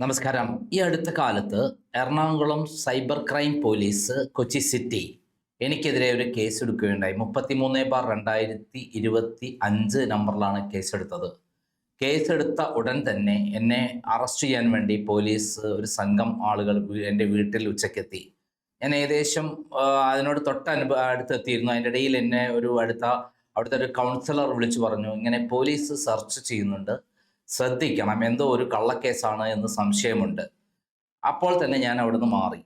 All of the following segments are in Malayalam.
നമസ്കാരം. ഈ അടുത്ത കാലത്ത് Ernakulam cyber crime police Kochi city എനിക്കെതിരെ ഒരു കേസ് എടുക്കുകയുണ്ടായി. മുപ്പത്തിമൂന്ന് ബാർ രണ്ടായിരത്തി ഇരുപത്തി അഞ്ച് നമ്പറിലാണ് കേസെടുത്തത്. കേസെടുത്ത ഉടൻ തന്നെ എന്നെ അറസ്റ്റ് ചെയ്യാൻ വേണ്ടി പോലീസ് ഒരു സംഘം ആളുകൾ എന്റെ വീട്ടിൽ ഉച്ചക്കെത്തി ഞാൻ ഏകദേശം അതിനോട് തൊട്ട അനുഭവ അടുത്തെത്തിയിരുന്നു. അതിന്റെ ഇടയിൽ എന്നെ ഒരു അടുത്ത അവിടുത്തെ ഒരു കൗൺസിലർ വിളിച്ചു പറഞ്ഞു. ഇങ്ങനെ പോലീസ് സെർച്ച് ചെയ്യുന്നുണ്ട്. ശ്രദ്ധിക്കണം. എന്തോ ഒരു കള്ളക്കേസാണ് എന്ന് സംശയമുണ്ട്. അപ്പോൾ തന്നെ ഞാൻ അവിടുന്ന് മാറി.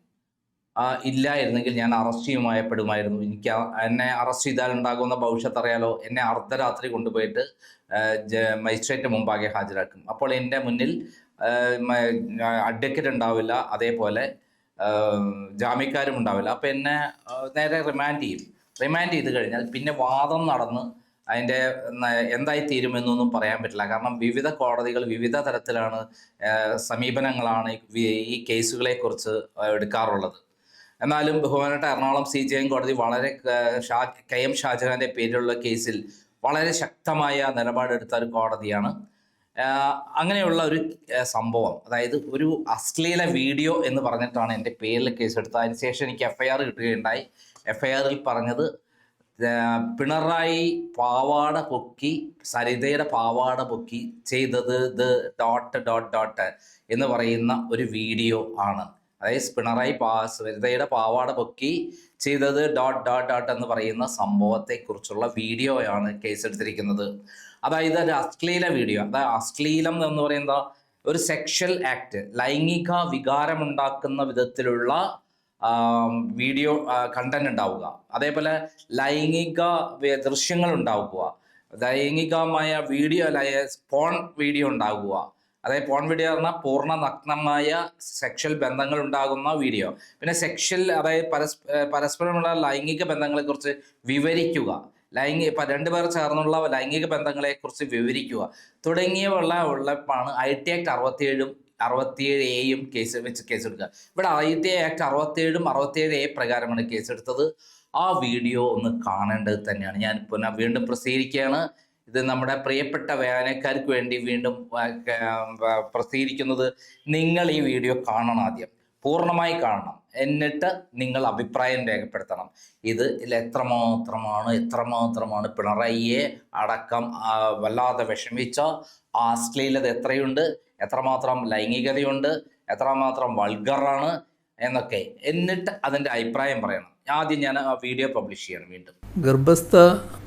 ഇല്ലായിരുന്നെങ്കിൽ ഞാൻ അറസ്റ്റ് എനിക്ക് എന്നെ അറസ്റ്റ് ചെയ്താൽ ഉണ്ടാകുന്ന ഭവിഷ്യത്ത് അറിയാലോ? എന്നെ അർദ്ധരാത്രി കൊണ്ടുപോയിട്ട് മജിസ്ട്രേറ്റ് മുമ്പാകെ ഹാജരാക്കും. അപ്പോൾ എന്റെ മുന്നിൽ അഡ്വക്കറ്റ് ഉണ്ടാവില്ല. അതേപോലെ ജാമ്യക്കാരും ഉണ്ടാവില്ല. അപ്പം എന്നെ നേരെ റിമാൻഡ് ചെയ്യും. റിമാൻഡ് ചെയ്ത് കഴിഞ്ഞാൽ പിന്നെ വാദം നടന്ന് അതിന്റെ എന്തായി തീരുമെന്നൊന്നും പറയാൻ പറ്റില്ല. കാരണം വിവിധ കോടതികൾ വിവിധ തരത്തിലാണ് സമീപനങ്ങളാണ് ഈ കേസുകളെക്കുറിച്ച് കേസുകളെ കുറിച്ച് എടുക്കാറുള്ളത്. എന്നാലും ബഹുമാനപ്പെട്ട എറണാകുളം സി ജി എം കോടതി വളരെ ഷാ കെ എം ഷാജഹാന്റെ പേരിലുള്ള കേസിൽ വളരെ ശക്തമായ നിലപാടെടുത്ത ഒരു കോടതിയാണ്. അങ്ങനെയുള്ള ഒരു സംഭവം അതായത് ഒരു അശ്ലീല വീഡിയോ എന്ന് പറഞ്ഞിട്ടാണ് എന്റെ പേരിൽ കേസെടുത്തത്. അതിനുശേഷം എനിക്ക് എഫ്ഐആർ കിട്ടുകയുണ്ടായി. എഫ്ഐആറിൽ പറഞ്ഞത് പിണറായി പാവാട പൊക്കി സരിതയുടെ പാവാട പൊക്കി ചെയ്തത് ദ ഡോട്ട് ഡോട്ട് ഡോട്ട് എന്ന് പറയുന്ന ഒരു വീഡിയോ ആണ്. അതായത് പിണറായി പാ സരിതയുടെ പാവാട പൊക്കി ചെയ്തത് ഡോട്ട് ഡോട്ട് ഡോട്ട് എന്ന് പറയുന്ന സംഭവത്തെക്കുറിച്ചുള്ള വീഡിയോയാണ് കേസെടുത്തിരിക്കുന്നത് അതായത് ഒരു അശ്ലീല വീഡിയോ. അതായത് അശ്ലീലം എന്ന് പറയുന്ന ഒരു സെക്ഷൽ ആക്ട് ലൈംഗിക വികാരമുണ്ടാക്കുന്ന വിധത്തിലുള്ള വീഡിയോ കണ്ടന്റ് ഉണ്ടാവുക. അതേപോലെ ലൈംഗിക ദൃശ്യങ്ങൾ ഉണ്ടാവുക ലൈംഗികമായ വീഡിയോ പോൺ വീഡിയോ ഉണ്ടാകുക അതായത് പോൺ വീഡിയോ പറഞ്ഞാൽ പൂർണ നഗ്നമായ സെക്ഷൽ ബന്ധങ്ങൾ ഉണ്ടാകുന്ന വീഡിയോ പിന്നെ സെക്ഷൽ അതായത് പരസ് പരസ്പരമുള്ള ലൈംഗിക ബന്ധങ്ങളെക്കുറിച്ച് വിവരിക്കുക. ലൈംഗിക രണ്ടുപേർ ചേർന്നുള്ള ലൈംഗിക ബന്ധങ്ങളെക്കുറിച്ച് വിവരിക്കുക. തുടങ്ങിയുള്ള ഉള്ളപ്പാണ് ഐ ടി ആക്ട് അറുപത്തിയേഴും അറുപത്തിയേഴ് എയും കേസ് വെച്ച് കേസെടുക്കുക ഇവിടെ ടി ആക്ട് അറുപത്തിയേഴും അറുപത്തിയേഴ് എ പ്രകാരമാണ് കേസെടുത്തത് ആ വീഡിയോ ഒന്ന് കാണേണ്ടത് തന്നെയാണ്. ഞാൻ പുനഃ വീണ്ടും പ്രസിദ്ധീകരിക്കുകയാണ് ഇത് നമ്മുടെ പ്രിയപ്പെട്ട വേനൽക്കാർക്ക് വേണ്ടി വീണ്ടും പ്രസിദ്ധീകരിക്കുന്നത് നിങ്ങൾ ഈ വീഡിയോ കാണണം ആദ്യം. പൂർണമായി കാണണം. എന്നിട്ട് നിങ്ങൾ അഭിപ്രായം രേഖപ്പെടുത്തണം. ഇത് എത്രമാത്രമാണ് എത്രമാത്രമാണ് പിണറായിയെ അടക്കം വല്ലാതെ വിഷമിച്ച അശ്ലീലത എത്രയുണ്ട് എത്രമാത്രം ലൈംഗികതയുണ്ട് എത്രമാത്രം വൾഗറാണ് എന്നൊക്കെ എന്നിട്ട് അതിന്റെ അഭിപ്രായം പറയണം. ആദ്യം ഞാൻ ആ വീഡിയോ പബ്ലിഷ് ചെയ്യണം വീണ്ടും. ഗർഭസ്ഥ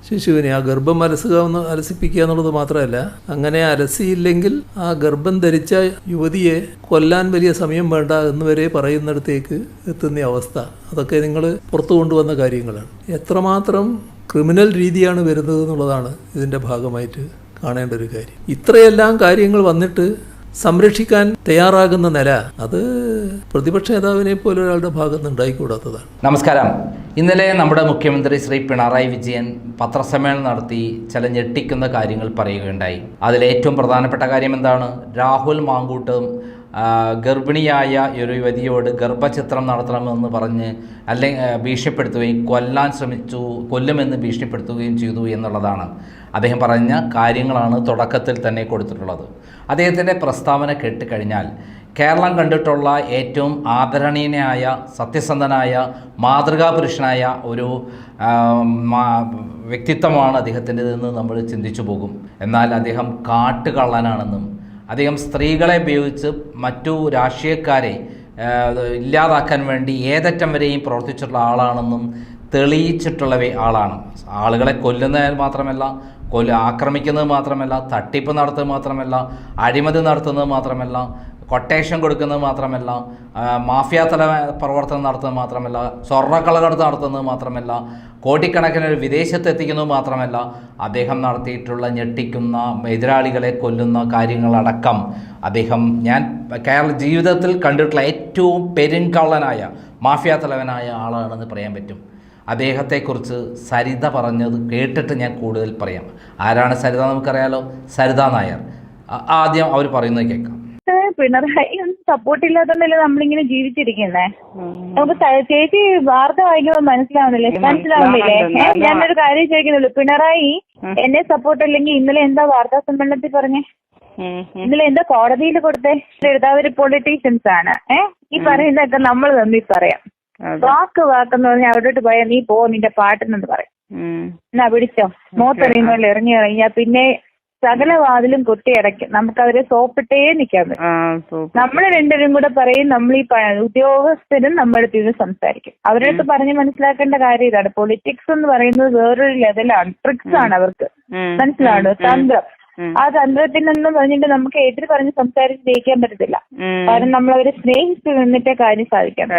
ശിശുവിനെ ആ ഗർഭം അലസുക എന്ന് അലസിപ്പിക്കുക എന്നുള്ളത് മാത്രമല്ല അങ്ങനെ അലസിയില്ലെങ്കിൽ ആ ഗർഭം ധരിച്ച യുവതിയെ കൊല്ലാൻ വലിയ സമയം വേണ്ട എന്ന് വരെ പറയുന്നിടത്തേക്ക് എത്തുന്ന അവസ്ഥ. അതൊക്കെ നിങ്ങൾ പുറത്തു കൊണ്ടുവന്ന കാര്യങ്ങളാണ്. എത്രമാത്രം ക്രിമിനൽ രീതിയാണ് വരുന്നത് എന്നുള്ളതാണ് ഇതിന്റെ ഭാഗമായിട്ട് കാണേണ്ട ഒരു കാര്യം. ഇത്രയെല്ലാം കാര്യങ്ങൾ വന്നിട്ട് സംരക്ഷിക്കാൻ തയ്യാറാകുന്ന നില അത് പ്രതിപക്ഷ നേതാവിനെ പോലെ ഒരാളുടെ ഭാഗത്ത് ഉണ്ടായിക്കൂടാത്തതാണ്. നമസ്കാരം. ഇന്നലെ നമ്മുടെ മുഖ്യമന്ത്രി ശ്രീ പിണറായി വിജയൻ പത്രസമ്മേളനം നടത്തി ചില ഞെട്ടിക്കുന്ന കാര്യങ്ങൾ പറയുകയുണ്ടായി. അതിൽ ഏറ്റവും പ്രധാനപ്പെട്ട കാര്യം എന്താണ്? രാഹുൽ മാങ്കൂട്ടും ഗർഭിണിയായ ഒരു യുവതിയോട് ഗർഭചിത്രം നടത്തണമെന്ന് പറഞ്ഞ് അല്ലെങ്കിൽ ഭീഷണിപ്പെടുത്തുകയും കൊല്ലാൻ ശ്രമിച്ചു കൊല്ലുമെന്ന് ഭീഷണിപ്പെടുത്തുകയും ചെയ്തു എന്നുള്ളതാണ്. അദ്ദേഹം പറഞ്ഞ കാര്യങ്ങളാണ് തുടക്കത്തിൽ തന്നെ കൊടുത്തിട്ടുള്ളത്. അദ്ദേഹത്തിന്റെ പ്രസ്താവന കേട്ടുകഴിഞ്ഞാൽ കേരളം കണ്ടിട്ടുള്ള ഏറ്റവും ആദരണീയനായ സത്യസന്ധനായ മാതൃകാപുരുഷനായ ഒരു വ്യക്തിത്വമാണ് അദ്ദേഹത്തിന്റെതെന്ന് നമ്മൾ ചിന്തിച്ചു പോകും. എന്നാൽ അദ്ദേഹം കാട്ടുകള്ളനാണെന്നും അദ്ദേഹം സ്ത്രീകളെ ഉപയോഗിച്ച് മറ്റു രാഷ്ട്രീയക്കാരെ ഇല്ലാതാക്കാൻ വേണ്ടി ഏതറ്റം വരെയും പ്രവർത്തിച്ചിട്ടുള്ള ആളാണെന്നും തെളിയിച്ചിട്ടുള്ള ആളാണ്. ആളുകളെ കൊല്ലുന്നത് മാത്രമല്ല കൊല്ല ആക്രമിക്കുന്നത് മാത്രമല്ല തട്ടിപ്പ് നടത്തുന്നത് മാത്രമല്ല അഴിമതി നടത്തുന്നത് മാത്രമല്ല കൊട്ടേഷൻ കൊടുക്കുന്നത് മാത്രമല്ല മാഫിയ തല പ്രവർത്തനം നടത്തുന്നത് മാത്രമല്ല സ്വർണക്കളകടത്ത് നടത്തുന്നത് മാത്രമല്ല കോടിക്കണക്കിന് വിദേശത്ത് എത്തിക്കുന്നത് മാത്രമല്ല അദ്ദേഹം നടത്തിയിട്ടുള്ള ഞെട്ടിക്കുന്ന എതിരാളികളെ കൊല്ലുന്ന കാര്യങ്ങളടക്കം അദ്ദേഹം ഞാൻ കേരള ജീവിതത്തിൽ കണ്ടിട്ടുള്ള ഏറ്റവും പെരുങ്കള്ളനായ മാഫിയ തലവനായ ആളാണെന്ന് പറയാൻ പറ്റും. അദ്ദേഹത്തെക്കുറിച്ച് സരിത പറഞ്ഞത് കേട്ടിട്ട് ഞാൻ കൂടുതൽ പറയാം. ആരാണ് സരിത നമുക്കറിയാലോ? സരിത നായർ. ആദ്യം അവർ പറയുന്നത് കേൾക്കാം. പിണറായി ഒന്നും സപ്പോർട്ട് ഇല്ലാത്തതല്ലേ നമ്മളിങ്ങനെ ജീവിച്ചിരിക്കുന്നേ? നമുക്ക് ചേച്ചി വാർത്ത വായിക്കുമ്പോൾ മനസ്സിലാവുന്നില്ലേ? മനസ്സിലാവുന്നില്ലേ? ഞാൻ ഞാനൊരു കാര്യം ചോദിക്കുന്നുള്ളൂ. പിണറായി എന്നെ സപ്പോർട്ട് അല്ലെങ്കിൽ ഇന്നലെ എന്താ വാർത്താ സമ്മേളനത്തിൽ പറഞ്ഞേ? ഇന്നലെ. ഇതിൽ എന്താ കോടതിയിൽ കൊടുത്തേ? എഴുതാവര് പൊളിറ്റീഷ്യൻസ് ആണ്. ഏഹ് ഈ പറയുന്നതൊക്കെ നമ്മൾ തമ്മിൽ പറയാം. വാക്ക് വാക്കെന്ന് പറഞ്ഞാൽ അവിടോട്ട് പോയാൽ നീ പോ നിന്റെ പാട്ടിനെന്ന് പറയും. എന്നാ പിടിച്ചോ? മോത്തെറിയുന്ന ഇറങ്ങി ഇറങ്ങിയാ പിന്നെ സകല വാതിലും കുത്തിയടയ്ക്കും നമുക്ക് അവരെ സോപ്പിട്ടേ നിൽക്കാൻ പറ്റും. നമ്മൾ രണ്ടുപേരും കൂടെ പറയും നമ്മൾ ഈ ഉദ്യോഗസ്ഥരും നമ്മുടെ അടുത്ത് സംസാരിക്കും. അവരുടെ അടുത്ത് പറഞ്ഞ് മനസ്സിലാക്കേണ്ട കാര്യം ഇതാണ്. പൊളിറ്റിക്സ് എന്ന് പറയുന്നത് വേറൊരു ലെവലാണ് ട്രിക്സ് ആണ് അവർക്ക്. മനസ്സിലാണോ തന്ത്രം. ഉം. തന്ത്രത്തിൽ നിന്നും പറഞ്ഞിട്ട് നമുക്ക് എതിര് പറഞ്ഞ് സംസാരിച്ച് ജയിക്കാൻ പറ്റത്തില്ല. കാരണം നമ്മൾ അവരെ സ്നേഹിച്ച് നിന്നിട്ടേ കാര്യം സാധിക്കാം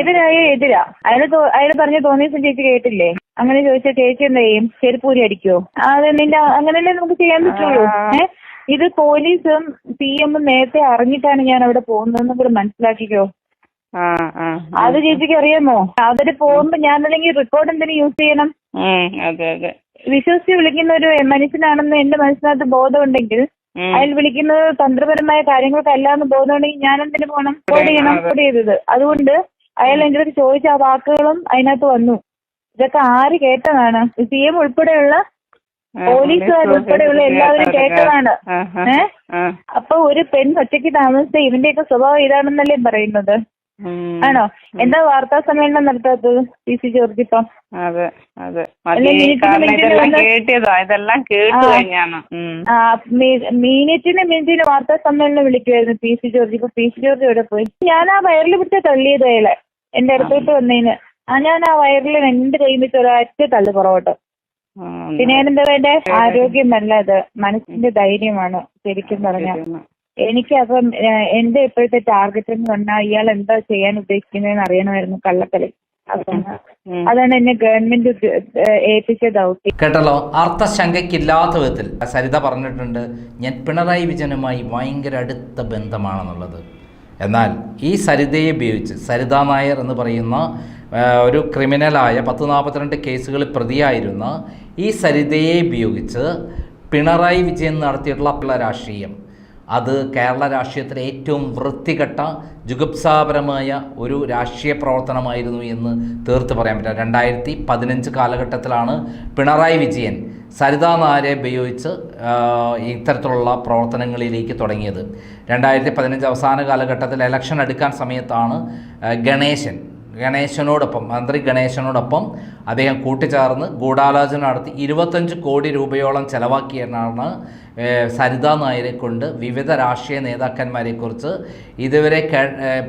എതിരായ എതിരാ? അയാൾ അയാൾ പറഞ്ഞ തോന്നിയ ചേച്ചി കേട്ടില്ലേ? അങ്ങനെ ചോദിച്ചാൽ ചേച്ചി എന്താ ചെയ്യും? ചെരുപ്പൂരി അടിക്കോ അത് നിന്റെ അങ്ങനല്ലേ നമുക്ക് ചെയ്യാൻ പറ്റുള്ളൂ. ഏഹ് ഇത് പോലീസും പി എമ്മും നേരത്തെ അറിഞ്ഞിട്ടാണ് ഞാൻ അവിടെ പോകുന്നതെന്നും കൂടെ മനസ്സിലാക്കിക്കോ. ആ ആ അത് ചേച്ചിക്ക് അറിയാമോ? അവർ പോകുമ്പോ ഞാൻ അല്ലെങ്കിൽ റെക്കോർഡ് എന്തിനു യൂസ് ചെയ്യണം അതെ അതെ. വിശ്വസിച്ച് വിളിക്കുന്ന ഒരു മനുഷ്യനാണെന്ന് എന്റെ മനസ്സിനകത്ത് ബോധമുണ്ടെങ്കിൽ. അയാൾ വിളിക്കുന്നത് തന്ത്രപരമായ കാര്യങ്ങൾക്കല്ല എന്ന് ബോധമുണ്ടെങ്കിൽ ഞാൻ എന്തിനു പോകണം കോഡ് ചെയ്യണം കോഡ് ചെയ്തത്. അതുകൊണ്ട് അയാൾ എന്റെ അടുത്ത് ചോദിച്ച ആ വാക്കുകളും അതിനകത്ത് വന്നു. ഇതൊക്കെ ആര് കേട്ടതാണ്? സി എം ഉൾപ്പെടെയുള്ള പോലീസുകാർ ഉൾപ്പെടെയുള്ള എല്ലാവരും കേട്ടതാണ്. ഏഹ്. അപ്പൊ ഒരു പെൺ ഒറ്റയ്ക്ക് താമസിച്ച ഇവന്റെയൊക്കെ സ്വഭാവം ഇതാണെന്നല്ലേ പറയുന്നത്. ആണോ? എന്താ വാർത്താ സമ്മേളനം നടത്താത്തത്? പി സി ജോർജ് ഇപ്പം? അതെ അതെ. ഇതെല്ലാം കേട്ടു കഴിഞ്ഞാണ്. മിനിറ്റിന് മിനിറ്റിന് വാർത്താ സമ്മേളനം വിളിക്കുമായിരുന്നു പി സി ജോർജ്. ഇപ്പൊ പി സി ജോർജ് എവിടെ പോയി? ഞാൻ ആ വയറിൽ പിടിച്ച തള്ളിയത് അയാളെ എന്റെ അടുത്തോട്ട് വന്നതിന് ആ ഞാൻ ആ വയറിൽ രണ്ട് കൈ വെച്ച് ഒരൊറ്റ തള്ളു പുറകോട്ട്. പിന്നെ എന്താ വേണ്ടേ? ആരോഗ്യമല്ല അത് മനസ്സിന്റെ ധൈര്യമാണ് ശരിക്കും പറഞ്ഞ. ശരിയെന്നാ. എനിക്ക് അപ്പം എന്റെ ഇപ്പോഴത്തെ ടാർഗറ്റ് എന്ന് പറഞ്ഞാൽ ഇയാൾ എന്താ ചെയ്യാൻ ഉദ്ദേശിക്കുന്നതെന്ന് അറിയണമായിരുന്നു കള്ളക്കളി അതാണ്. അതാണ് എന്നെ ഗവൺമെന്റ് ഏൽപ്പിച്ച ദൗത്യം. കേട്ടല്ലോ അർത്ഥശങ്കയ്ക്കില്ലാത്ത വിധത്തിൽ. സരിത പറഞ്ഞിട്ടുണ്ട് ഞാൻ പിണറായി വിജയനുമായി ഭയങ്കര അടുത്ത ബന്ധമാണെന്നുള്ളത്. എന്നാൽ ഈ സരിതയെ ഉപയോഗിച്ച് സരിത നായർ എന്ന് പറയുന്ന ഒരു ക്രിമിനലായ പത്ത് നാൽപ്പത്തിരണ്ട് കേസുകളിൽ പ്രതിയായിരുന്ന ഈ സരിതയെ ഉപയോഗിച്ച് പിണറായി വിജയൻ നടത്തിയിട്ടുള്ള പിള്ള രാഷ്ട്രീയം. അത് കേരള രാഷ്ട്രീയത്തിലെ ഏറ്റവും വൃത്തികെട്ട ജുഗുപ്സാപരമായ ഒരു രാഷ്ട്രീയ പ്രവർത്തനമായിരുന്നു എന്ന് തീർത്ത് പറയാൻ പറ്റില്ല. രണ്ടായിരത്തി പതിനഞ്ച് കാലഘട്ടത്തിലാണ് പിണറായി വിജയൻ സരിതാ നായരെ ഉപയോഗിച്ച് ഇത്തരത്തിലുള്ള പ്രവർത്തനങ്ങളിലേക്ക് തുടങ്ങിയത്. രണ്ടായിരത്തി പതിനഞ്ച് അവസാന കാലഘട്ടത്തിൽ ഇലക്ഷൻ എടുക്കാൻ സമയത്താണ് ഗണേശൻ ഗണേശനോടൊപ്പം മന്ത്രി ഗണേശനോടൊപ്പം അദ്ദേഹം കൂട്ടിച്ചേർന്ന് ഗൂഢാലോചന നടത്തി ഇരുപത്തഞ്ച് കോടി രൂപയോളം ചെലവാക്കിയെന്നാണ് സരിതാ നായരെ കൊണ്ട് വിവിധ രാഷ്ട്രീയ നേതാക്കന്മാരെക്കുറിച്ച് ഇതുവരെ കേ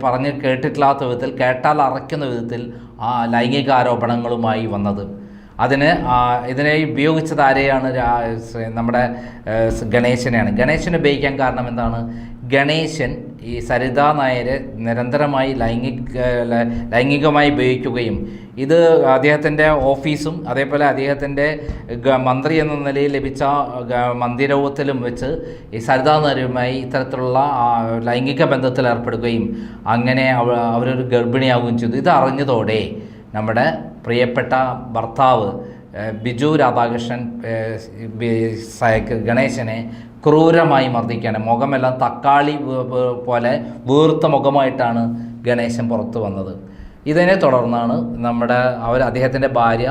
പറഞ്ഞ് കേട്ടിട്ടില്ലാത്ത വിധത്തിൽ കേട്ടാൽ അറയ്ക്കുന്ന വിധത്തിൽ ആ ലൈംഗികാരോപണങ്ങളുമായി വന്നത്. അതിന് ഇതിനെ ഉപയോഗിച്ചത് ആരെയാണ് നമ്മുടെ ഗണേശനെയാണ്. ഗണേശനെ ഉപയോഗിക്കാൻ കാരണം എന്താണ്? ഗണേശൻ ഈ സരിതാ നായരെ നിരന്തരമായി ലൈംഗിക ലൈംഗികമായി ഉപയോഗിക്കുകയും ഇത് അദ്ദേഹത്തിന്റെ ഓഫീസും അതേപോലെ അദ്ദേഹത്തിന്റെ മന്ത്രി എന്ന നിലയിൽ ലഭിച്ച മന്ദിരവത്തിലും വെച്ച് ഈ സരിതാ നായരുമായി ഇത്തരത്തിലുള്ള ലൈംഗിക ബന്ധത്തിൽ ഏർപ്പെടുകയും അങ്ങനെ അവ അവരൊരു ഗർഭിണിയാവുകയും ചെയ്തു. ഇത് അറിഞ്ഞതോടെ നമ്മുടെ പ്രിയപ്പെട്ട ഭർത്താവ് ബിജു രാധാകൃഷ്ണൻ ഗണേശനെ ക്രൂരമായി മർദ്ദിക്കുകയാണ്. മുഖമെല്ലാം തക്കാളി പോലെ വീർത്ത മുഖമായിട്ടാണ് ഗണേശൻ പുറത്തു വന്നത്. ഇതിനെ തുടർന്നാണ് നമ്മുടെ അവർ അദ്ദേഹത്തിന്റെ ഭാര്യ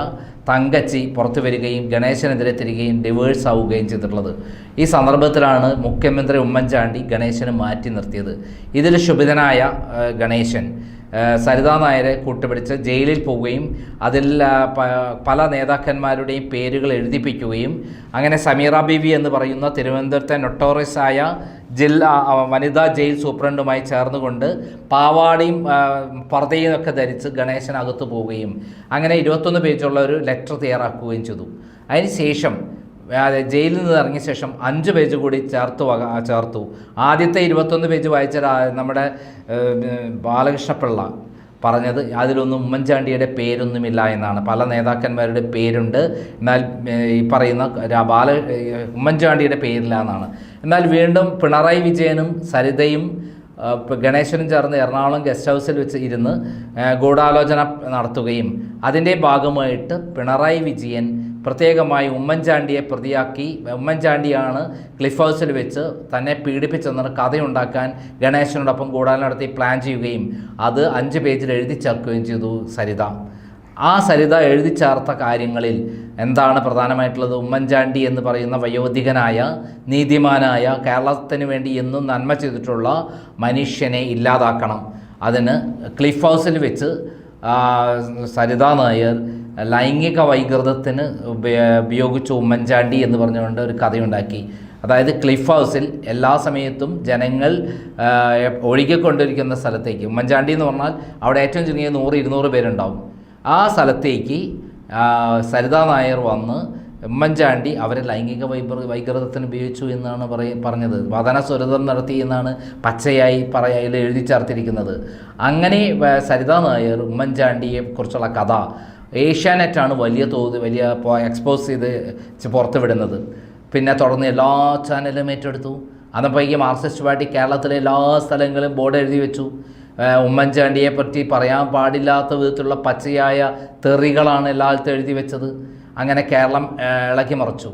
തങ്കച്ചി പുറത്തു വരികയും ഗണേശനെതിരെ തിരികെയും ഡിവേഴ്സ് ആവുകയും ചെയ്തിട്ടുള്ളത്. ഈ സന്ദർഭത്തിലാണ് മുഖ്യമന്ത്രി ഉമ്മൻചാണ്ടി ഗണേശനെ മാറ്റി നിർത്തിയത്. ഇതിൽ ശുഭിതനായ ഗണേശൻ സരിതാ നായരെ കൂട്ടുപിടിച്ച് ജയിലിൽ പോവുകയും അതിൽ പല നേതാക്കന്മാരുടെയും പേരുകൾ എഴുതിപ്പിക്കുകയും അങ്ങനെ സമീറ ബീവി എന്ന് പറയുന്ന തിരുവനന്തപുരത്തെ ആയ ജില്ലാ വനിതാ ജയിൽ സൂപ്രണ്ടുമായി ചേർന്നുകൊണ്ട് പാവാടിയും പർദ്ദയും ഒക്കെ ധരിച്ച് ഗണേശനകത്ത് പോവുകയും അങ്ങനെ ഇരുപത്തൊന്ന് പേജുള്ള ഒരു ലെറ്റർ തയ്യാറാക്കുകയും ചെയ്തു. അതിനുശേഷം അതെ ജയിലിൽ നിന്ന് ഇറങ്ങിയ ശേഷം അഞ്ച് പേജ് കൂടി ചേർത്ത് ചേർത്തു. ആദ്യത്തെ ഇരുപത്തൊന്ന് പേജ് വായിച്ച നമ്മുടെ ബാലകൃഷ്ണപിള്ള പറഞ്ഞത് അതിലൊന്നും ഉമ്മൻചാണ്ടിയുടെ പേരൊന്നുമില്ല എന്നാണ്. പല നേതാക്കന്മാരുടെ പേരുണ്ട്. എന്നാൽ ഈ പറയുന്ന ബാല ഉമ്മൻചാണ്ടിയുടെ പേരില്ല എന്നാണ്. എന്നാൽ വീണ്ടും പിണറായി വിജയനും സരിതയും ഗണേശനും ചേർന്ന് എറണാകുളം ഗസ്റ്റ് ഹൗസിൽ വെച്ച് ഇരുന്ന് ഗൂഢാലോചന നടത്തുകയും അതിന്റെ ഭാഗമായിട്ട് പിണറായി വിജയൻ പ്രത്യേകമായി ഉമ്മൻചാണ്ടിയെ പ്രതിയാക്കി ഉമ്മൻചാണ്ടിയാണ് ക്ലിഫ് ഹൗസിൽ വെച്ച് തന്നെ പീഡിപ്പിച്ചെന്ന കഥയുണ്ടാക്കാൻ ഗണേശനോടൊപ്പം കൂടാൻ നടത്തി പ്ലാൻ ചെയ്യുകയും അത് അഞ്ച് പേജിൽ എഴുതി ചേർക്കുകയും ചെയ്തു സരിത. ആ സരിത എഴുതി ചേർത്ത കാര്യങ്ങളിൽ എന്താണ് പ്രധാനമായിട്ടുള്ളത്? ഉമ്മൻചാണ്ടി എന്ന് പറയുന്ന വയോധികനായ നീതിമാനായ കേരളത്തിന് വേണ്ടി എന്നും നന്മ ചെയ്തിട്ടുള്ള മനുഷ്യനെ ഇല്ലാതാക്കണം. അതിന് ക്ലിഫ് ഹൗസിൽ വെച്ച് സരിത നായർ ലൈംഗിക വൈകൃതത്തിന് ഉപ- ഉപയോഗിച്ച ഉമ്മൻചാണ്ടി എന്ന് പറഞ്ഞുകൊണ്ട് ഒരു കഥയുണ്ടാക്കി. അതായത് ക്ലിഫ് ഹൗസിൽ എല്ലാ സമയത്തും ജനങ്ങൾ ഒഴുകിക്കൊണ്ടിരിക്കുന്ന സ്ഥലത്തേക്ക് ഉമ്മൻചാണ്ടി എന്ന് പറഞ്ഞാൽ അവിടെ ഏറ്റവും ചുരുങ്ങിയ നൂറ് ഇരുന്നൂറ് പേരുണ്ടാവും. ആ സ്ഥലത്തേക്ക് സരിതാ നായർ വന്ന് ഉമ്മൻചാണ്ടി അവരെ ലൈംഗിക വൈബ്ര വൈകൃതത്തിന് ഉപയോഗിച്ചു എന്നാണ് പറയ പറഞ്ഞത്. വദന സ്വരതം നടത്തി എന്നാണ് പച്ചയായി പറയയിൽ എഴുതി ചേർത്തിരിക്കുന്നത്. അങ്ങനെ സരിതാ നായർ ഉമ്മൻചാണ്ടിയെ കുറിച്ചുള്ള കഥ ഏഷ്യാനെറ്റാണ് വലിയ തോത് വലിയ എക്സ്പോസ് ചെയ്ത് പുറത്തുവിടുന്നത്. പുറത്ത് വിടുന്നത് പിന്നെ തുടർന്ന് എല്ലാ ചാനലും ഏറ്റെടുത്തു. അന്നപ്പോഴേക്ക് മാർക്സിസ്റ്റ് പാർട്ടി കേരളത്തിലെ എല്ലാ സ്ഥലങ്ങളും ബോർഡ് എഴുതി വെച്ചു. ഉമ്മൻചാണ്ടിയെ പറ്റി പറയാൻ പാടില്ലാത്ത വിധത്തിലുള്ള പച്ചയായ തെറികളാണ് എല്ലായിടത്തും എഴുതി വെച്ചത്. അങ്ങനെ കേരളം ഇളക്കി മറിച്ചു.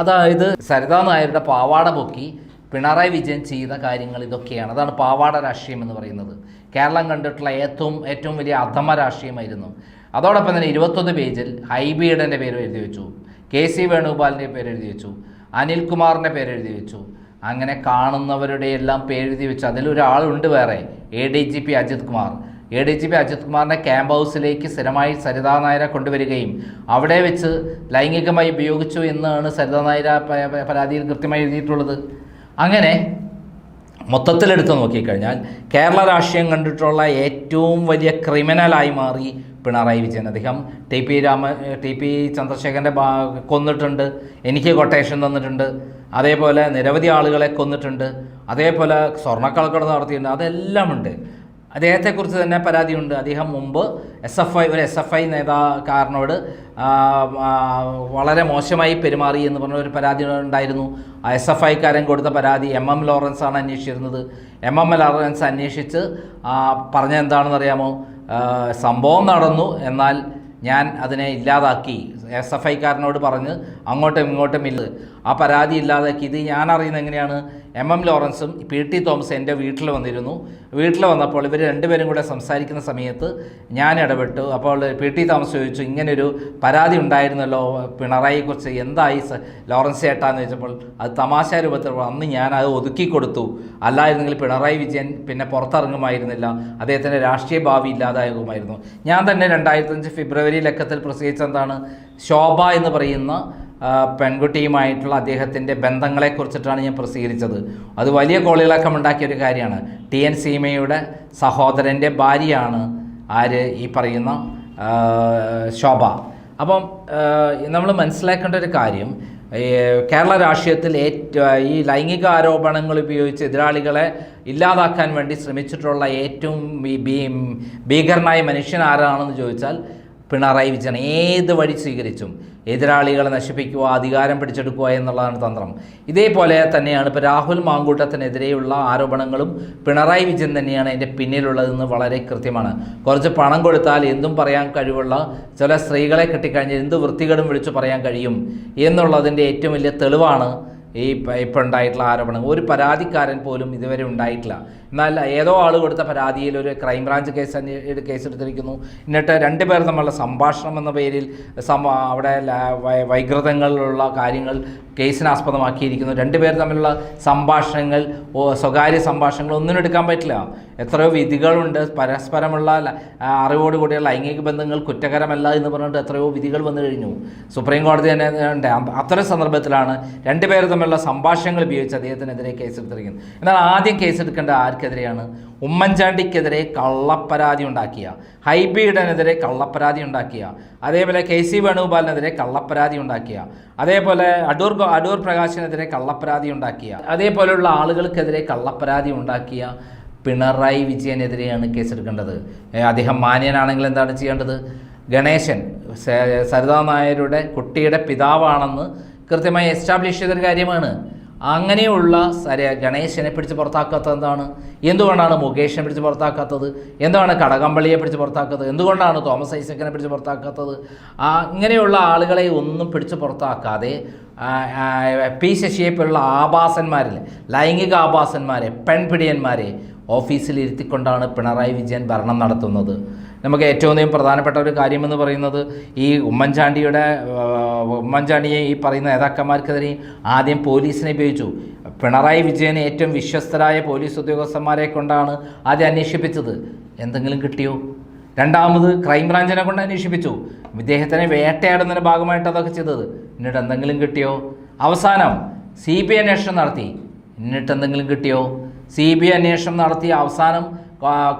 അതായത് സരിതാ നായരുടെ പാവാട പൊക്കി പിണറായി വിജയൻ ചെയ്ത കാര്യങ്ങൾ ഇതൊക്കെയാണ്. അതാണ് പാവാട രാഷ്ട്രീയം എന്ന് പറയുന്നത്. കേരളം കണ്ടിട്ടുള്ള ഏറ്റവും ഏറ്റവും വലിയ അധമ രാഷ്ട്രീയമായിരുന്നു. അതോടൊപ്പം തന്നെ ഇരുപത്തൊന്ന് പേജിൽ ഹൈബീഡന്റെ പേര് എഴുതി വെച്ചു. കെ സി വേണുഗോപാലിന്റെ പേര് എഴുതി വെച്ചു. അനിൽകുമാറിന്റെ പേര് എഴുതി വെച്ചു. അങ്ങനെ കാണുന്നവരുടെ എല്ലാം പേരെഴുതി വെച്ചു. അതിലൊരാളുണ്ട് വേറെ A D G P Ajith Kumar. A D G P Ajith കുമാറിനെ ക്യാമ്പ് ഹൗസിലേക്ക് സ്ഥിരമായി സരിതാ നായരെ കൊണ്ടുവരികയും അവിടെ വെച്ച് ലൈംഗികമായി ഉപയോഗിച്ചു എന്നാണ് സരിതാ നായര പരാതിയിൽ കൃത്യമായി എഴുതിയിട്ടുള്ളത്. അങ്ങനെ മൊത്തത്തിലെടുത്ത് നോക്കിക്കഴിഞ്ഞാൽ കേരള രാഷ്ട്രീയം കണ്ടിട്ടുള്ള ഏറ്റവും വലിയ ക്രിമിനലായി മാറി പിണറായി വിജയൻ. അദ്ദേഹം ടി പി രാമ ടി പി ചന്ദ്രശേഖരന്റെ കൊന്നിട്ടുണ്ട്. എനിക്ക് കൊട്ടേഷൻ തന്നിട്ടുണ്ട്. അതേപോലെ നിരവധി ആളുകളെ കൊന്നിട്ടുണ്ട്. അതേപോലെ സ്വർണക്കളക്കട നടത്തിയിട്ടുണ്ട്. അതെല്ലാം ഉണ്ട്. അദ്ദേഹത്തെക്കുറിച്ച് തന്നെ പരാതിയുണ്ട്. അദ്ദേഹം മുമ്പ് എസ് എഫ് ഐ ഒരു എസ് എഫ് ഐ നേതാക്കാരനോട് വളരെ മോശമായി പെരുമാറി എന്ന് പറഞ്ഞ ഒരു പരാതി ഉണ്ടായിരുന്നു. ആ എസ് എഫ് ഐക്കാരൻ കൊടുത്ത പരാതി എം എം ലോറൻസ് ആണ് അന്വേഷിച്ചിരുന്നത്. എം എം എൽ അറിയൻസ് അന്വേഷിച്ച് പറഞ്ഞെന്താണെന്ന് പറഞ്ഞത് അറിയാമോ സംഭവം നടന്നു. എന്നാൽ ഞാൻ അതിനെ ഇല്ലാതാക്കി. എസ് എഫ് ഐക്കാരനോട് പറഞ്ഞ് അങ്ങോട്ടും ഇങ്ങോട്ടും ഇല്ല. ആ പരാതി ഇല്ലാതാക്കി. ഇത് ഞാൻ അറിയുന്നത് എങ്ങനെയാണ്? എം എം ലോറൻസും പി ടി തോമസ് എന്റെ വീട്ടിൽ വന്നിരുന്നു. വീട്ടിൽ വന്നപ്പോൾ ഇവർ രണ്ടുപേരും കൂടെ സംസാരിക്കുന്ന സമയത്ത് ഞാൻ ഇടപെട്ടു. അപ്പോൾ പി ടി തോമസ് ചോദിച്ചു ഇങ്ങനൊരു പരാതി ഉണ്ടായിരുന്നല്ലോ പിണറായിയെക്കുറിച്ച്? എന്തായി ലോറൻസ് ചേട്ടാന്ന് ചോദിച്ചപ്പോൾ അത് തമാശ രൂപത്തിൽ അന്ന് ഞാൻ അത് ഒതുക്കി കൊടുത്തു. അല്ലായിരുന്നെങ്കിൽ പിണറായി വിജയൻ പിന്നെ പുറത്തിറങ്ങുമായിരുന്നില്ല. അദ്ദേഹത്തിന്റെ രാഷ്ട്രീയ ഭാവി ഇല്ലാതാകുമായിരുന്നു. ഞാൻ തന്നെ രണ്ടായിരത്തഞ്ച് ഫെബ്രുവരി ലക്കത്തിൽ പ്രസിദ്ധിച്ച എന്താണ്? ശോഭ എന്ന് പറയുന്ന പെൺകുട്ടിയുമായിട്ടുള്ള അദ്ദേഹത്തിന്റെ ബന്ധങ്ങളെക്കുറിച്ചിട്ടാണ് ഞാൻ പ്രസിദ്ധീകരിച്ചത്. അത് വലിയ കോളിളക്കം ഉണ്ടാക്കിയ ഒരു കാര്യമാണ്. ടി എൻ സീമയുടെ സഹോദരന്റെ ഭാര്യയാണ് ആര് ഈ പറയുന്ന ശോഭ. അപ്പം നമ്മൾ മനസ്സിലാക്കേണ്ട ഒരു കാര്യം കേരള രാഷ്ട്രീയത്തിൽ ഏറ്റവും ഈ ലൈംഗിക ആരോപണങ്ങൾ ഉപയോഗിച്ച് എതിരാളികളെ ഇല്ലാതാക്കാൻ വേണ്ടി ശ്രമിച്ചിട്ടുള്ള ഏറ്റവും ഭീകരനായ മനുഷ്യൻ ആരാണെന്ന് ചോദിച്ചാൽ പിണറായി വിജയൻ ഏത് വഴി സ്വീകരിച്ചും എതിരാളികളെ നശിപ്പിക്കുക അധികാരം പിടിച്ചെടുക്കുക എന്നുള്ളതാണ് തന്ത്രം. ഇതേപോലെ തന്നെയാണ് ഇപ്പോൾ രാഹുൽ മാങ്കൂട്ടത്തിനെതിരെയുള്ള ആരോപണങ്ങളും പിണറായി വിജയൻ തന്നെയാണ് അതിന്റെ പിന്നിലുള്ളതെന്ന് വളരെ കൃത്യമാണ്. കുറച്ച് പണം കൊടുത്താൽ എന്തും പറയാൻ കഴിവുള്ള ചില സ്ത്രീകളെ കിട്ടിക്കഴിഞ്ഞാൽ എന്ത് വൃത്തികേടും വിളിച്ചു പറയാൻ കഴിയും എന്നുള്ളതിന്റെ ഏറ്റവും വലിയ തെളിവാണ് ഈ ഇപ്പോൾ ഉണ്ടായിട്ടുള്ള ആരോപണം ഒരു പരാതിക്കാരൻ പോലും ഇതുവരെ ഉണ്ടായിട്ടില്ല. എന്നാൽ ഏതോ ആൾ കൊടുത്ത പരാതിയിൽ ഒരു ക്രൈംബ്രാഞ്ച് കേസ് കേസ് എടുത്തിരിക്കുന്നു. എന്നിട്ട് രണ്ടുപേർ തമ്മിലുള്ള സംഭാഷണം എന്ന പേരിൽ അവിടെ വൈകൃതങ്ങളിലുള്ള കാര്യങ്ങൾ കേസിനെ ആസ്പദമാക്കിയിരിക്കുന്നു രണ്ടുപേർ തമ്മിലുള്ള സംഭാഷണങ്ങൾ സ്വകാര്യ സംഭാഷണങ്ങൾ ഒന്നും എടുക്കാൻ പറ്റില്ല. എത്രയോ വിധികളുണ്ട്. പരസ്പരമുള്ള അറിവോടുകൂടിയ ലൈംഗിക ബന്ധങ്ങൾ കുറ്റകരമല്ല എന്ന് പറഞ്ഞിട്ട് എത്രയോ വിധികൾ വന്നു കഴിഞ്ഞു. സുപ്രീം കോടതി തന്നെ ഉണ്ട്. അത്തരം സന്ദർഭത്തിലാണ് രണ്ടുപേർ തമ്മിലുള്ള സംഭാഷണങ്ങൾ ഉപയോഗിച്ച് അദ്ദേഹത്തിനെതിരെ കേസെടുത്തിരിക്കുന്നത് എന്നാൽ ആദ്യം കേസെടുക്കേണ്ട ആർക്കെതിരെയാണ് ഉമ്മൻചാണ്ടിക്കെതിരെ കള്ളപ്പരാതി ഉണ്ടാക്കിയ. ഹൈബീഡനെതിരെ കള്ളപ്പരാതി ഉണ്ടാക്കിയ. അതേപോലെ കെ സി വേണുഗോപാലിനെതിരെ കള്ളപ്പരാതി ഉണ്ടാക്കിയ. അതേപോലെ അടൂർ അടൂർ പ്രകാശിനെതിരെ കള്ളപ്പരാതി ഉണ്ടാക്കിയ. അതേപോലെയുള്ള ആളുകൾക്കെതിരെ കള്ളപ്പരാതി ഉണ്ടാക്കിയ പിണറായി വിജയനെതിരെയാണ് കേസെടുക്കേണ്ടത്. അദ്ദേഹം മാന്യനാണെങ്കിൽ എന്താണ് ചെയ്യേണ്ടത്? ഗണേശൻ സരിതാ നായരുടെ കുട്ടിയുടെ പിതാവാണെന്ന് കൃത്യമായി എസ്റ്റാബ്ലിഷ് ചെയ്തൊരു കാര്യമാണ്. അങ്ങനെയുള്ള ഗണേശനെ പിടിച്ച് പുറത്താക്കാത്തത് എന്താണ്? എന്തുകൊണ്ടാണ് മുകേഷിനെ പിടിച്ച് പുറത്താക്കാത്തത്? എന്താണ് കടകംപള്ളിയെ പിടിച്ച് പുറത്താക്കാത്തത്? എന്തുകൊണ്ടാണ് തോമസ് ഐസക്കിനെ പിടിച്ച് പുറത്താക്കാത്തത്? അങ്ങനെയുള്ള ആളുകളെ ഒന്നും പിടിച്ച് പുറത്താക്കാതെ പി ശശിയെ പോലുള്ള ആഭാസന്മാരിൽ ലൈംഗിക ആഭാസന്മാരെ പെൺപിടിയന്മാരെ ഓഫീസിൽ ഇരുത്തിക്കൊണ്ടാണ് പിണറായി വിജയൻ ഭരണം നടത്തുന്നത്. നമുക്ക് ഏറ്റവും പ്രധാനപ്പെട്ട ഒരു കാര്യമെന്ന് പറയുന്നത് ഈ ഉമ്മൻചാണ്ടിയുടെ ഉമ്മൻചാണ്ടിയെ ഈ പറയുന്ന നേതാക്കന്മാർക്കെതിരെ ആദ്യം പോലീസിനെ ഉപയോഗിച്ചു പിണറായി വിജയനെ ഏറ്റവും വിശ്വസ്തരായ പോലീസ് ഉദ്യോഗസ്ഥന്മാരെ കൊണ്ടാണ് ആദ്യം അന്വേഷിപ്പിച്ചത്. എന്തെങ്കിലും കിട്ടിയോ? രണ്ടാമത് ക്രൈംബ്രാഞ്ചിനെ കൊണ്ട് അന്വേഷിപ്പിച്ചു. ഇദ്ദേഹത്തിനെ വേട്ടയാടുന്നതിന്റെ ഭാഗമായിട്ട് അതൊക്കെ ചെയ്തത്. എന്നിട്ട് എന്തെങ്കിലും കിട്ടിയോ? അവസാനം സി ബി അന്വേഷണം നടത്തി. എന്നിട്ട് എന്തെങ്കിലും കിട്ടിയോ? സി ബി അന്വേഷണം നടത്തി അവസാനം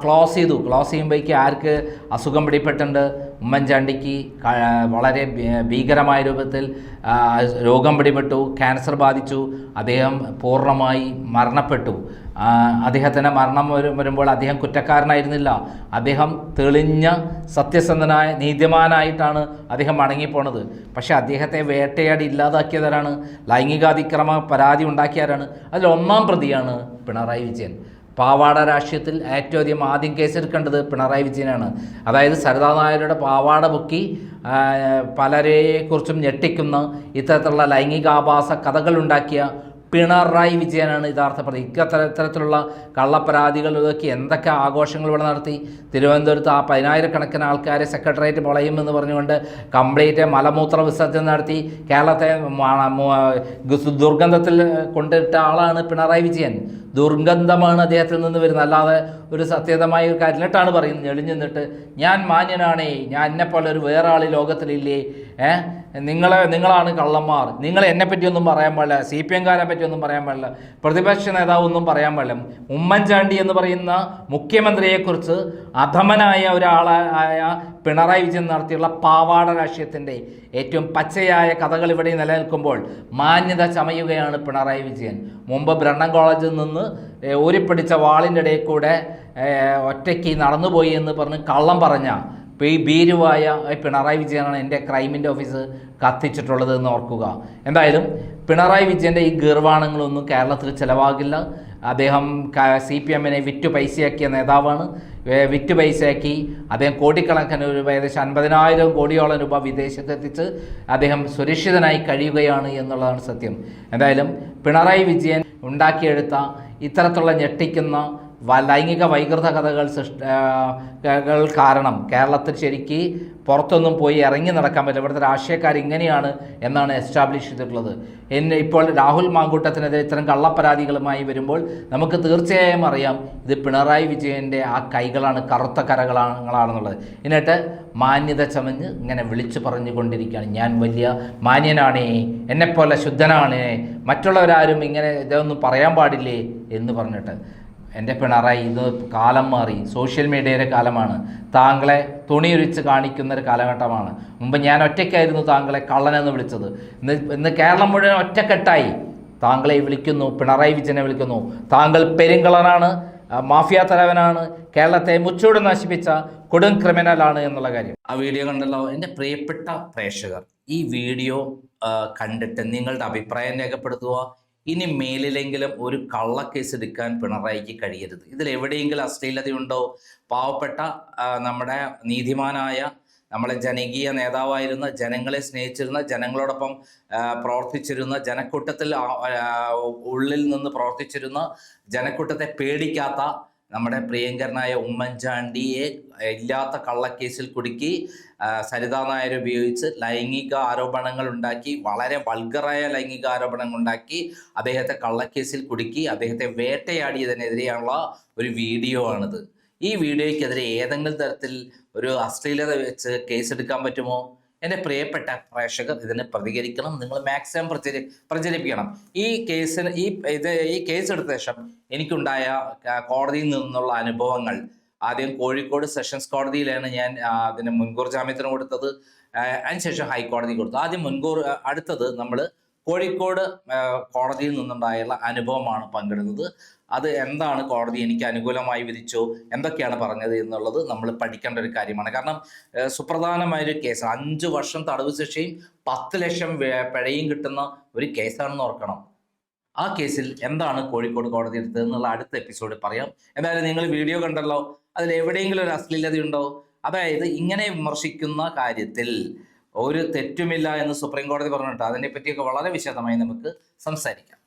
ക്ലോസ് ചെയ്തു. ക്ലോസ് ചെയ്യുമ്പോഴേക്ക് ആർക്ക് അസുഖം പിടിപ്പെട്ടുണ്ട് ഉമ്മൻചാണ്ടിക്ക് വളരെ ഭീകരമായ രൂപത്തിൽ രോഗം പിടിപെട്ടു ക്യാൻസർ ബാധിച്ചു അദ്ദേഹം പൂർണമായി മരണപ്പെട്ടു. അദ്ദേഹത്തിന്റെ മരണം വരുമ്പോൾ അദ്ദേഹം കുറ്റക്കാരനായിരുന്നില്ല. അദ്ദേഹം തെളിഞ്ഞ സത്യസന്ധനായ നീതിമാനായിട്ടാണ് അദ്ദേഹം മടങ്ങിപ്പോണത്. പക്ഷേ അദ്ദേഹത്തെ വേട്ടയാടി ഇല്ലാതാക്കിയതാരാണ്? ലൈംഗികാതിക്രമ പരാതി ഉണ്ടാക്കിയവരാണ് അതിൽ ഒന്നാം പ്രതിയാണ് പിണറായി വിജയൻ. പാവാട രാഷ്ട്രീയത്തിൽ ഏറ്റവും അധികം ആദ്യം കേസെടുക്കേണ്ടത് പിണറായി വിജയനാണ്. അതായത് സരിതാ നായരുടെ പാവാട പൊക്കി പലരെക്കുറിച്ചും ഞെട്ടിക്കുന്ന ഇത്തരത്തിലുള്ള ലൈംഗികാഭാസ കഥകൾ ഉണ്ടാക്കിയ പിണറായി വിജയനാണ് യഥാർത്ഥ പ്രതി. ഇത്തര ഇത്തരത്തിലുള്ള കള്ളപ്പരാതികൾ ഇതൊക്കെ എന്തൊക്കെ ആഘോഷങ്ങൾ ഇവിടെ നടത്തി. തിരുവനന്തപുരത്ത് ആ പതിനായിരക്കണക്കിന് ആൾക്കാരെ സെക്രട്ടേറിയറ്റ് പൊളയും എന്ന് പറഞ്ഞുകൊണ്ട് കംപ്ലീറ്റ് മലമൂത്ര വിസർജനം നടത്തി. കേരളത്തെ ദുർഗന്ധത്തിൽ കൊണ്ടിട്ട ആളാണ് പിണറായി വിജയൻ. ദുർഗന്ധമാണ് അദ്ദേഹത്തിൽ നിന്ന് വരുന്നത്. അല്ലാതെ ഒരു സത്യതമായ ഒരു കാര്യം എന്നിട്ടാണ് പറയുന്നത്. എളിഞ്ഞു നിന്നിട്ട് ഞാൻ മാന്യനാണേ. ഞാൻ എന്നെപ്പോലെ ഒരു വേറെ ആൾ ലോകത്തിലില്ലേ? ഏ? നിങ്ങളെ നിങ്ങളാണ് കള്ളന്മാർ. നിങ്ങൾ എന്നെ പറ്റിയൊന്നും പറയാൻ പാടില്ല. സി പി എംകാരെ പറ്റിയൊന്നും പറയാൻ പാടില്ല. പ്രതിപക്ഷ നേതാവ് ഒന്നും പറയാൻ പാടില്ല. ഉമ്മൻചാണ്ടി എന്ന് പറയുന്ന മുഖ്യമന്ത്രിയെക്കുറിച്ച് അധമനായ ഒരാളായ പിണറായി വിജയൻ നടത്തിയുള്ള പാവാട രാഷ്ട്രീയത്തിന്റെ ഏറ്റവും പച്ചയായ കഥകൾ ഇവിടെ നിലനിൽക്കുമ്പോൾ മാന്യത ചമയുകയാണ് പിണറായി വിജയൻ. മുമ്പ് ബ്രണ്ണൻ കോളേജിൽ നിന്ന് ഊരിപ്പിടിച്ച വാളിന്റെ ഇടയിൽ കൂടെ ഒറ്റയ്ക്ക് നടന്നുപോയി എന്ന് പറഞ്ഞ് കള്ളം പറഞ്ഞ ഇപ്പോൾ ഈ ഭീരുവായ പിണറായി വിജയനാണ് എന്റെ ക്രൈമിന്റെ ഓഫീസ് കത്തിച്ചിട്ടുള്ളത് എന്ന് ഓർക്കുക. എന്തായാലും പിണറായി വിജയന്റെ ഈ ഗീർവാണങ്ങളൊന്നും കേരളത്തിൽ ചിലവാകില്ല. അദ്ദേഹം സി പി എമ്മിനെ വിറ്റു പൈസയാക്കിയ നേതാവാണ്. വിറ്റ് പൈസയാക്കി അദ്ദേഹം കോടിക്കണക്കിന് രൂപ ഏകദേശം അൻപതിനായിരം കോടിയോളം രൂപ വിദേശത്തെത്തിച്ച് അദ്ദേഹം സുരക്ഷിതനായി കഴിയുകയാണ് എന്നുള്ളതാണ് സത്യം. എന്തായാലും പിണറായി വിജയൻ ഉണ്ടാക്കിയെടുത്ത ഇത്തരത്തിലുള്ള ഞെട്ടിക്കുന്ന ലൈംഗിക വൈകൃത കഥകൾ സൃഷ്ടകൾ കാരണം കേരളത്തിൽ ശരിക്ക് പുറത്തൊന്നും പോയി ഇറങ്ങി നടക്കാൻ പറ്റില്ല. ഇവിടുത്തെ രാഷ്ട്രീയക്കാർ ഇങ്ങനെയാണ് എന്നാണ് എസ്റ്റാബ്ലിഷ് ചെയ്തിട്ടുള്ളത്. എന്നെ ഇപ്പോൾ രാഹുൽ മാങ്കൂട്ടത്തിനെതിരെ ഇത്തരം കള്ളപ്പരാതികളുമായി വരുമ്പോൾ നമുക്ക് തീർച്ചയായും അറിയാം ഇത് പിണറായി വിജയന്റെ ആ കൈകളാണ് കറുത്ത കരകളാണെന്നുള്ളത്. എന്നിട്ട് മാന്യത ചമഞ്ഞ് ഇങ്ങനെ വിളിച്ചു പറഞ്ഞുകൊണ്ടിരിക്കുകയാണ്. ഞാൻ വലിയ മാന്യനാണേ എന്നെപ്പോലെ ശുദ്ധനാണേ മറ്റുള്ളവരാരും ഇങ്ങനെ ഇതൊന്നും പറയാൻ പാടില്ലേ എന്ന് പറഞ്ഞിട്ട്. എന്റെ പിണറായി ഇത് കാലം മാറി സോഷ്യൽ മീഡിയയുടെ കാലമാണ്. താങ്കളെ തുണിയൊഴിച്ച് കാണിക്കുന്ന ഒരു കാലഘട്ടമാണ്. മുമ്പ് ഞാൻ ഒറ്റയ്ക്കായിരുന്നു താങ്കളെ കള്ളനെന്ന് വിളിച്ചത്. ഇന്ന് ഇന്ന് കേരളം മുഴുവൻ ഒറ്റക്കെട്ടായി. താങ്കളെ വിളിക്കുന്നു പിണറായി വിജയനെ വിളിക്കുന്നു. താങ്കൾ പെരുങ്കളനാണ് മാഫിയ തലവനാണ് കേരളത്തെ മുച്ചൂട് നശിപ്പിച്ച കൊടും ക്രിമിനലാണ് എന്നുള്ള കാര്യം. ആ വീഡിയോ കണ്ടല്ലോ. എന്റെ പ്രിയപ്പെട്ട പ്രേക്ഷകർ ഈ വീഡിയോ കണ്ടിട്ട് നിങ്ങളുടെ അഭിപ്രായം രേഖപ്പെടുത്തുക. ഇനി മേലിലെങ്കിലും ഒരു കള്ളക്കേസ് എടുക്കാൻ പിണറായിക്ക് കഴിയരുത്. ഇതിൽ എവിടെയെങ്കിലും അശ്ലീലതയുണ്ടോ? പാവപ്പെട്ട നമ്മുടെ നീതിമാനായ നമ്മളെ ജനകീയ നേതാവായിരുന്ന ജനങ്ങളെ സ്നേഹിച്ചിരുന്ന ജനങ്ങളോടൊപ്പം പ്രവർത്തിച്ചിരുന്ന ജനക്കൂട്ടത്തിൽ ഉള്ളിൽ നിന്ന് പ്രവർത്തിച്ചിരുന്ന ജനക്കൂട്ടത്തെ പേടിക്കാത്ത നമ്മുടെ പ്രിയങ്കരനായ ഉമ്മൻചാണ്ടിയെ ഇല്ലാത്ത കള്ളക്കേസിൽ കുടുക്കി സരിതാ നായർ ഉപയോഗിച്ച് ലൈംഗിക ആരോപണങ്ങൾ ഉണ്ടാക്കി വളരെ വൾഗറായ ലൈംഗിക ആരോപണങ്ങൾ ഉണ്ടാക്കി അദ്ദേഹത്തെ കള്ളക്കേസിൽ കുടുക്കി അദ്ദേഹത്തെ വേട്ടയാടിയതിനെതിരെയുള്ള ഒരു വീഡിയോ ആണിത്. ഈ വീഡിയോയ്ക്കെതിരെ ഏതെങ്കിലും തരത്തിൽ ഒരു അശ്ലീലത വെച്ച് കേസെടുക്കാൻ പറ്റുമോ? എന്റെ പ്രിയപ്പെട്ട പ്രേക്ഷകർ ഇതിനെ പ്രതികരിക്കണം നിങ്ങൾ മാക്സിമം പ്രചരി പ്രചരിപ്പിക്കണം. ഈ കേസിന് ഈ ഇത് ഈ കേസ് എടുത്ത ശേഷം എനിക്കുണ്ടായ കോടതിയിൽ നിന്നുള്ള അനുഭവങ്ങൾ. ആദ്യം കോഴിക്കോട് സെഷൻസ് കോടതിയിലാണ് ഞാൻ അതിന് മുൻകൂർ ജാമ്യത്തിന് കൊടുത്തത്. അതിനുശേഷം ഹൈക്കോടതി കൊടുത്തു. ആദ്യം മുൻകൂർ അടുത്തത് നമ്മൾ കോഴിക്കോട് കോടതിയിൽ നിന്നുണ്ടായുള്ള അനുഭവമാണ് പങ്കിടുന്നത്. അത് എന്താണ് കോടതി എനിക്ക് അനുകൂലമായി വിധിച്ചോ? എന്തൊക്കെയാണ് പറഞ്ഞത് എന്നുള്ളത് നമ്മൾ പഠിക്കേണ്ട ഒരു കാര്യമാണ്. കാരണം സുപ്രധാനമായൊരു കേസ്. അഞ്ച് വർഷം തടവ് ശിക്ഷയും പത്ത് ലക്ഷം പിഴയും കിട്ടുന്ന ഒരു കേസാണെന്ന് ഓർക്കണം. ആ കേസിൽ എന്താണ് കോഴിക്കോട് കോടതി എടുത്തത് എന്നുള്ള അടുത്ത എപ്പിസോഡിൽ പറയാം. എന്തായാലും നിങ്ങൾ വീഡിയോ കണ്ടല്ലോ. അതിൽ എവിടെയെങ്കിലും ഒരു അശ്ലീലതയുണ്ടോ? അതായത് ഇങ്ങനെ വിമർശിക്കുന്ന കാര്യത്തിൽ ഒരു തെറ്റുമില്ല എന്ന് സുപ്രീം കോടതി പറഞ്ഞിട്ട് അതിനെപ്പറ്റിയൊക്കെ വളരെ വിശദമായി നമുക്ക് സംസാരിക്കാം.